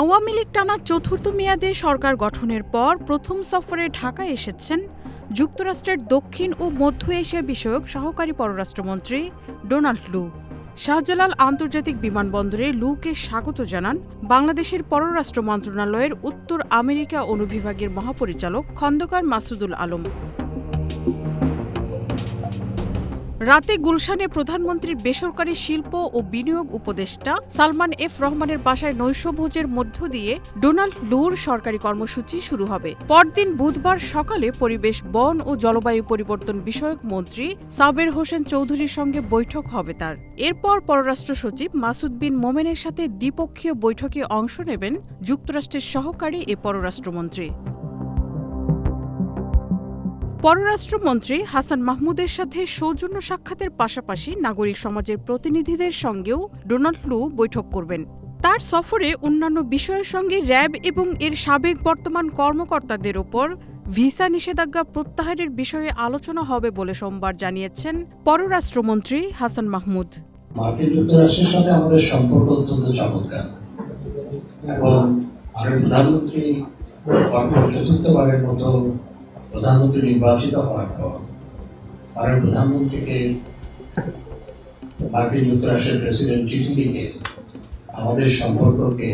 আওয়ামী লীগ টানা চতুর্থ মেয়াদে সরকার গঠনের পর প্রথম সফরে ঢাকায় এসেছেন যুক্তরাষ্ট্রের দক্ষিণ ও মধ্য এশিয়া বিষয়ক সহকারী পররাষ্ট্রমন্ত্রী ডোনাল্ড লু। শাহজালাল আন্তর্জাতিক বিমানবন্দরে লুকে স্বাগত জানান বাংলাদেশের পররাষ্ট্র মন্ত্রণালয়ের উত্তর আমেরিকা অনুবিভাগের মহাপরিচালক খন্দকার মাসুদুল আলম। রাতে গুলশানে প্রধানমন্ত্রীর বেসরকারি শিল্প ও বিনিয়োগ উপদেষ্টা সালমান এফ রহমানের বাসায় নৈশভোজের মধ্য দিয়ে ডোনাল্ড লুর সরকারি কর্মসূচি শুরু হবে। পরদিন বুধবার সকালে পরিবেশ, বন ও জলবায়ু পরিবর্তন বিষয়ক মন্ত্রী সাবের হোসেন চৌধুরীর সঙ্গে বৈঠক হবে তার। এরপর পররাষ্ট্র সচিব মাসুদ বিন মোমেনের সাথে দ্বিপক্ষীয় বৈঠকে অংশ নেবেন যুক্তরাষ্ট্রের সহকারী এ পররাষ্ট্রমন্ত্রী। পররাষ্ট্রমন্ত্রী হাসান মাহমুদের সাথে সৌজন্য সাক্ষাতের পাশাপাশি নাগরিক সমাজের প্রতিনিধিদের সঙ্গেও ডোনাল্ড লু বৈঠক করবেন। তার সফরে অন্যান্য বিষয়ের সঙ্গে র্যাব এবং এর সাবেক বর্তমান কর্মকর্তাদের ওপর ভিসা নিষেধাজ্ঞা প্রত্যাহারের বিষয়ে আলোচনা হবে বলে সোমবার জানিয়েছেন পররাষ্ট্রমন্ত্রী হাসান মাহমুদ। মার্কিন যুক্তরাষ্ট্রের সাথে আমাদের সম্পর্ক অত্যন্ত চমৎকার। এবং মাননীয় প্রধানমন্ত্রী চতুর্থবারের মতো প্রধানমন্ত্রী নির্বাচিত হওয়ার পর মাননীয় প্রধানমন্ত্রীকে মার্কিন যুক্তরাষ্ট্রের প্রেসিডেন্ট চিঠি লিখে আমাদের সম্পর্ককে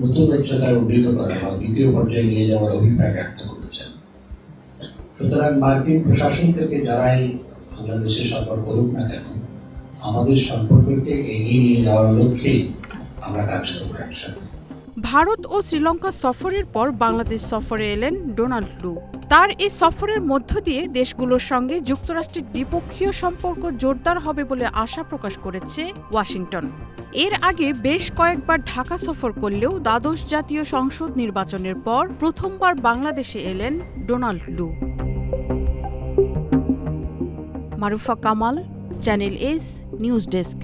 নতুন উচ্চতায় উন্নীত করা বা দ্বিতীয় পর্যায়ে নিয়ে যাওয়ার অভিপ্রায় ব্যক্ত করেছেন। সুতরাং মার্কিন প্রশাসন থেকে যারাই বাংলাদেশে সফর করুক না কেন, আমাদের সম্পর্ককে এগিয়ে নিয়ে যাওয়ার লক্ষ্যেই আমরা কাজ করব একসাথে। ভারত ও শ্রীলঙ্কা সফরের পর বাংলাদেশ সফরে এলেন ডোনাল্ড লু। তার এই সফরের মধ্য দিয়ে দেশগুলোর সঙ্গে যুক্তরাষ্ট্রের দ্বিপক্ষীয় সম্পর্ক জোরদার হবে বলে আশা প্রকাশ করেছে ওয়াশিংটন। এর আগে বেশ কয়েকবার ঢাকা সফর করলেও দ্বাদশ জাতীয় সংসদ নির্বাচনের পর প্রথমবার বাংলাদেশে এলেন Donald Lu. Marufa Kamal, channel S, news desk.